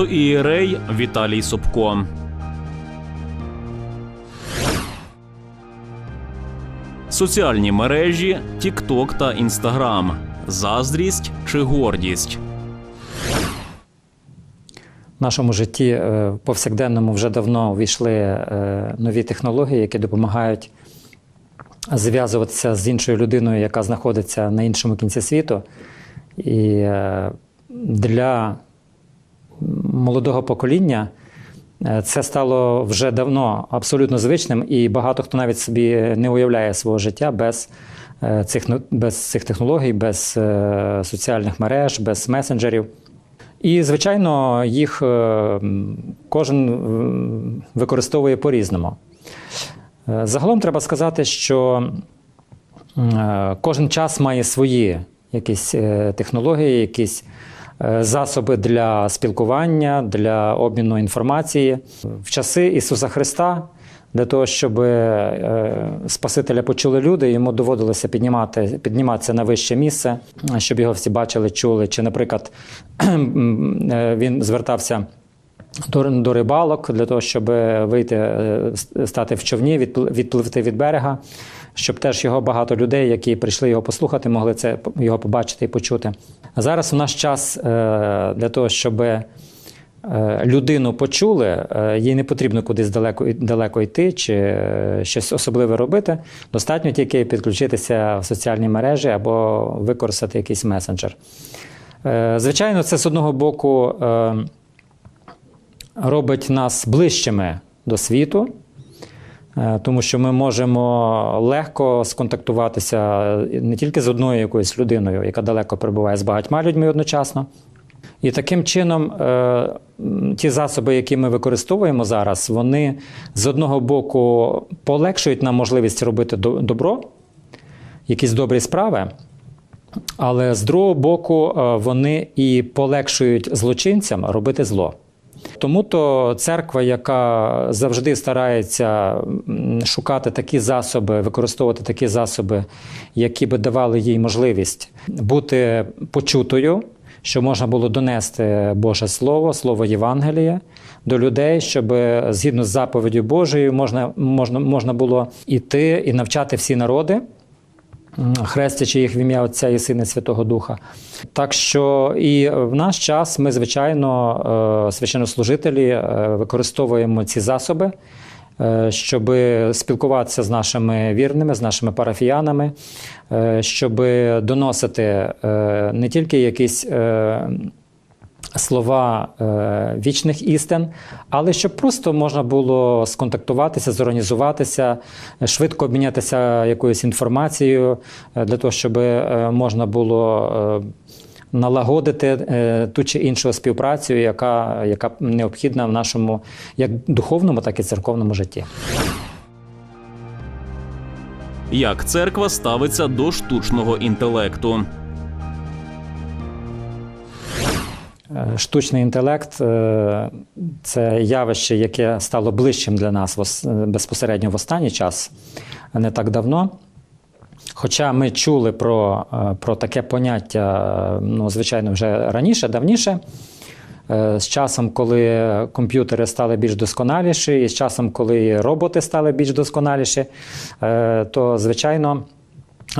Протоієрей Віталій Собко. Соціальні мережі TikTok та Instagram. Заздрість чи гордість. В нашому житті е, повсякденному вже давно війшли е, нові технології, які допомагають зв'язуватися з іншою людиною, яка знаходиться на іншому кінці світу. І е, для молодого покоління е, це стало вже давно абсолютно звичним, і багато хто навіть собі не уявляє свого життя без е, цих, без цих технологій, без е, соціальних мереж, без месенджерів. І, звичайно, їх кожен використовує по-різному. Загалом треба сказати, що кожен час має свої якісь технології, якісь засоби для спілкування, для обміну інформації. В часи Ісуса Христа для того, щоб е, Спасителя почули люди, йому доводилося піднімати, підніматися на вище місце, щоб його всі бачили, чули. Чи, наприклад, е, він звертався до, рибалок для того, щоб вийти, е, стати в човні, відпл- відпливти від берега, щоб теж його багато людей, які прийшли його послухати, могли це його побачити і почути. А зараз у наш час е, для того, щоб е, людину почули, е, їй не потрібно кудись далеко, далеко йти чи щось особливе робити. Достатньо тільки підключитися в соціальні мережі або використати якийсь месенджер. Звичайно, це з одного боку. робить нас ближчими до світу, тому що ми можемо легко сконтактуватися не тільки з одною якоюсь людиною, яка далеко перебуває з багатьма людьми одночасно. І таким чином е, ті засоби, які ми використовуємо зараз, вони з одного боку полегшують нам можливість робити добро, якісь добрі справи. Але з другого боку, е, вони і полегшують злочинцям робити зло. Тому то церква, яка завжди старається шукати такі засоби, використовувати такі засоби, які би давали їй можливість бути почутою, що можна було донести Боже Слово, Слово Євангелія до людей, щоб згідно з заповіддю Божою можна, можна, можна було іти і навчати всі народи хрестячи їх в ім'я Отця і Сина і Святого Духа. Так що і в наш час ми, звичайно, е, священнослужителі е, використовуємо ці засоби, е, щоб спілкуватися з нашими вірними, з нашими парафіянами, щоб доносити не тільки якісь. Слова е, вічних істин, але щоб просто можна було сконтактуватися, зорганізуватися, швидко обмінятися якоюсь інформацією е, для того, щоб е, можна було налагодити ту чи іншу співпрацю, яка, яка необхідна в нашому як духовному, так і церковному житті. Як церква ставиться до штучного інтелекту? Штучний інтелект е, це явище, яке стало ближчим для нас безпосередньо в останній час, не так давно. Хоча ми чули про, е, про таке поняття, е, ну, звичайно, вже раніше, давніше. Е, З часом, коли комп'ютери стали більш досконаліші, і з часом, коли роботи стали більш досконаліші, е, то звичайно,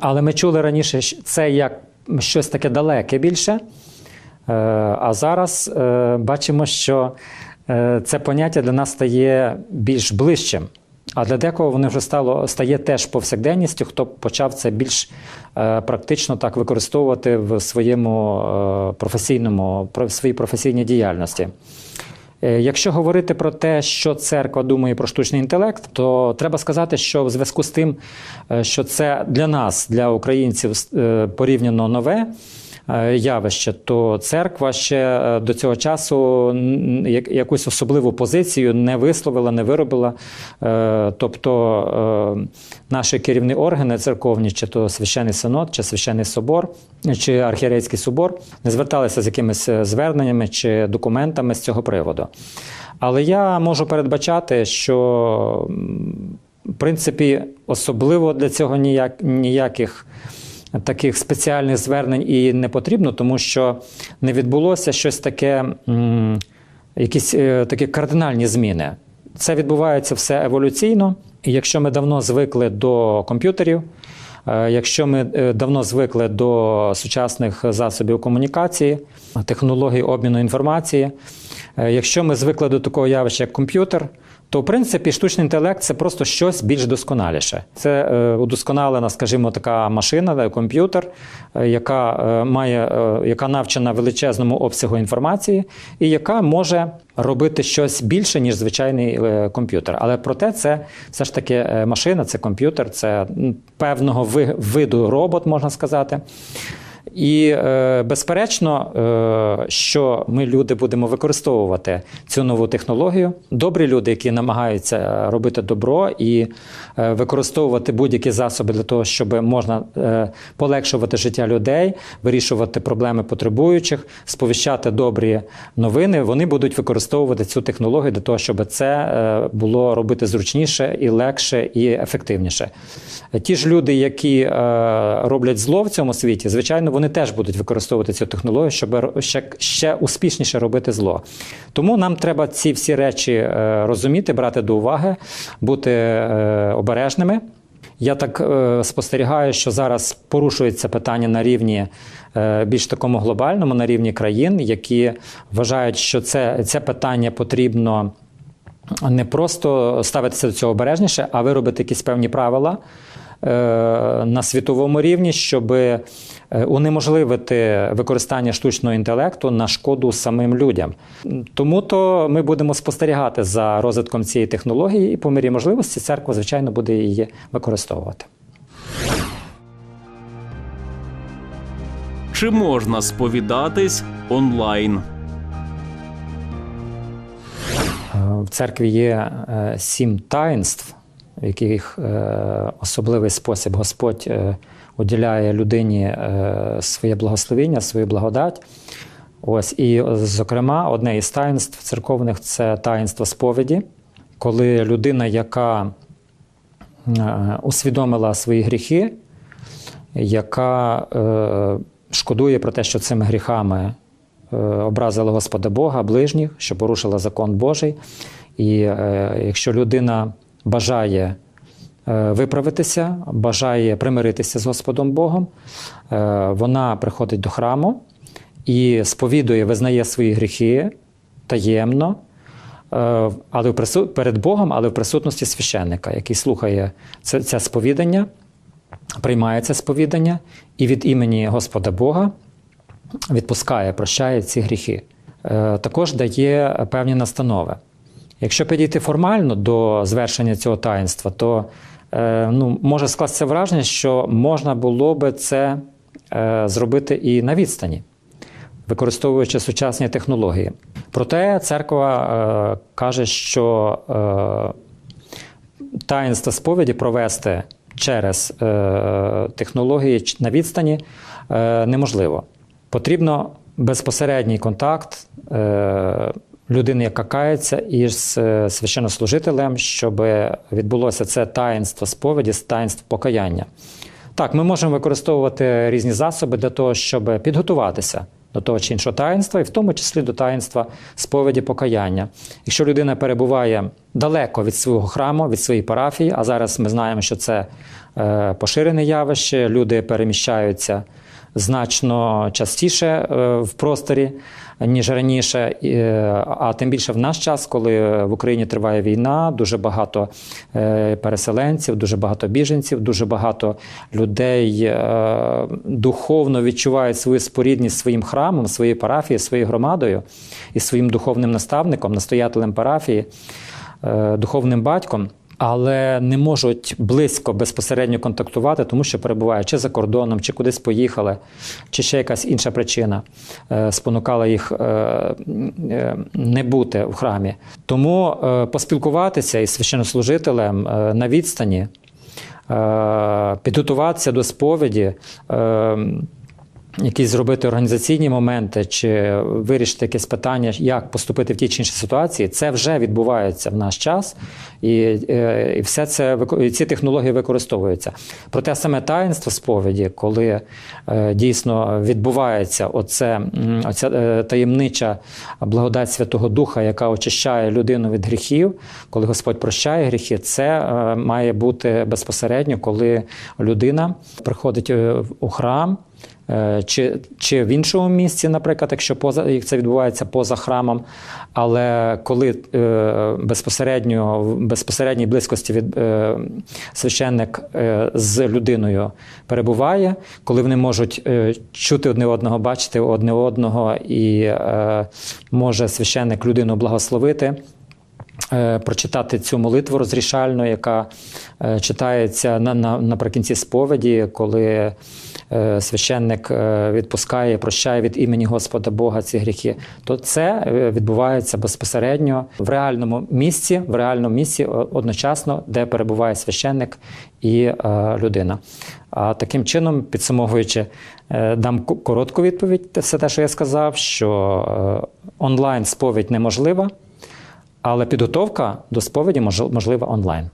але ми чули раніше це як щось таке далеке більше. Е, А зараз е, бачимо, що е, це поняття для нас стає більш ближчим. А для декого воно вже стало стає теж повсякденністю, хто почав це більш е, практично так використовувати в своєму е, професійному про- в своїй професійній діяльності. Е, Якщо говорити про те, що церква думає про штучний інтелект, то треба сказати, що в зв'язку з тим, що це для нас, для українців, е, порівняно нове явище, то церква ще е, до цього часу якусь особливу позицію не висловила, не виробила. Е, Тобто е, наші керівні органи церковні, чи то священний синод, чи священний собор, чи архієрейський собор, не зверталися з якимись е, зверненнями чи документами з цього приводу. Але я можу передбачати, що в принципі особливо для цього ніяк, ніяких таких спеціальних звернень і не потрібно, тому що не відбулося щось таке якісь е, такі кардинальні зміни. Це відбувається все еволюційно. І якщо ми давно звикли до комп'ютерів, е, якщо ми е, давно звикли до сучасних засобів комунікації, технологій обміну інформації, якщо ми звикли до такого явища, як комп'ютер, то в принципі штучний інтелект це просто щось більш досконаліше. Це е, удосконалена, скажімо, така машина, комп'ютер, е, яка е, має, е, яка навчена величезному обсягу інформації, і яка може робити щось більше, ніж звичайний е, комп'ютер. Але проте це все ж таки е, машина, це комп'ютер, це певного ви- виду робот, можна сказати. І е, безперечно, е, що ми люди будемо використовувати цю нову технологію. Добрі люди, які намагаються робити добро і е, використовувати будь-які засоби для того, щоб можна полегшувати життя людей, вирішувати проблеми потребуючих, сповіщати добрі новини. Вони будуть використовувати цю технологію для того, щоб це було робити зручніше і легше і ефективніше. Ті ж люди, які роблять зло в цьому світі, звичайно, вони теж будуть використовувати цю технологію, щоб ще, ще успішніше робити зло. Тому нам треба ці всі речі е, розуміти, брати до уваги, бути е, обережними. Я так е, спостерігаю, що зараз порушується питання на рівні більш такому глобальному, на рівні країн, які вважають, що це, це питання потрібно не просто ставитися до цього обережніше, а виробити якісь певні правила на світовому рівні, щоб е, унеможливити використання штучного інтелекту на шкоду самим людям. Тому то ми будемо спостерігати за розвитком цієї технології, і по мірі можливості церква, звичайно, буде її використовувати. Чи можна сповідатись онлайн? Е, В церкві є е, сім таїнств, в яких е, особливий спосіб Господь е, уділяє людині е, своє благословіння, свою благодать. Ось, і, зокрема, одне із таїнств церковних це таїнство сповіді, коли людина, яка усвідомила свої гріхи, яка шкодує про те, що цими гріхами образила Господа Бога, ближніх, що порушила закон Божий. І якщо людина бажає е, виправитися, бажає примиритися з Господом Богом, е, вона приходить до храму і сповідує, визнає свої гріхи таємно. Е, Але перед Богом, але в присутності священника, який слухає це, це сповідання, приймає це сповідання і від імені Господа Бога відпускає, прощає ці гріхи. Також дає певні настанови. Якщо підійти формально до звершення цього таїнства, то е, ну, може скластися враження, що можна було би це е, зробити і на відстані, використовуючи сучасні технології. Проте церква е, каже, що таїнство сповіді провести через технології на відстані неможливо. Потрібно безпосередній контакт людини, яка кається, із е, священнослужителем, щоб відбулося це таїнство сповіді, таїнство покаяння. Так, ми можемо використовувати різні засоби для того, щоб підготуватися до того чи іншого таїнства, і в тому числі до таїнства сповіді покаяння. Якщо людина перебуває далеко від свого храму, від своєї парафії, а зараз ми знаємо, що це е, поширене явище, люди переміщаються значно частіше е, в просторі, ніж раніше. Е, А тим більше в наш час, коли в Україні триває війна, дуже багато е, переселенців, дуже багато біженців, дуже багато людей е, духовно відчувають свою спорідність своїм храмом, своєю парафією, своєю громадою і своїм духовним наставником, настоятелем парафії, духовним батьком. Але не можуть близько безпосередньо контактувати, тому що перебувають чи за кордоном, чи кудись поїхали, чи ще якась інша причина е, спонукала їх е, е, не бути в храмі. Тому поспілкуватися із священнослужителем на відстані, підготуватися до сповіді. Якісь зробити організаційні моменти чи вирішити якесь питання, як поступити в тій чи іншій ситуації, це вже відбувається в наш час, і, е, і все це і ці технології використовуються. Проте саме таїнство сповіді, коли е, дійсно відбувається оце, оця е, таємнича благодать Святого Духа, яка очищає людину від гріхів, коли Господь прощає гріхи, це має бути безпосередньо, коли людина приходить у храм. Е, Чи, чи в іншому місці, наприклад, якщо поза як це відбувається поза храмом, але коли е, безпосередньо в безпосередній близькості від е, священник е, з людиною перебуває, коли вони можуть е, чути одне одного, бачити одне одного, і е, може священник людину благословити е, прочитати цю молитву розрішальну, яка е, читається на, на, наприкінці сповіді, коли священник е, відпускає, прощає від імені Господа Бога ці гріхи, то це е, відбувається безпосередньо в реальному місці, в реальному місці одночасно, де перебуває священник і е, людина. А таким чином, підсумовуючи, е, дам коротку відповідь, все те, що я сказав, що е, онлайн сповідь неможлива. Але підготовка до сповіді мож- можлива онлайн.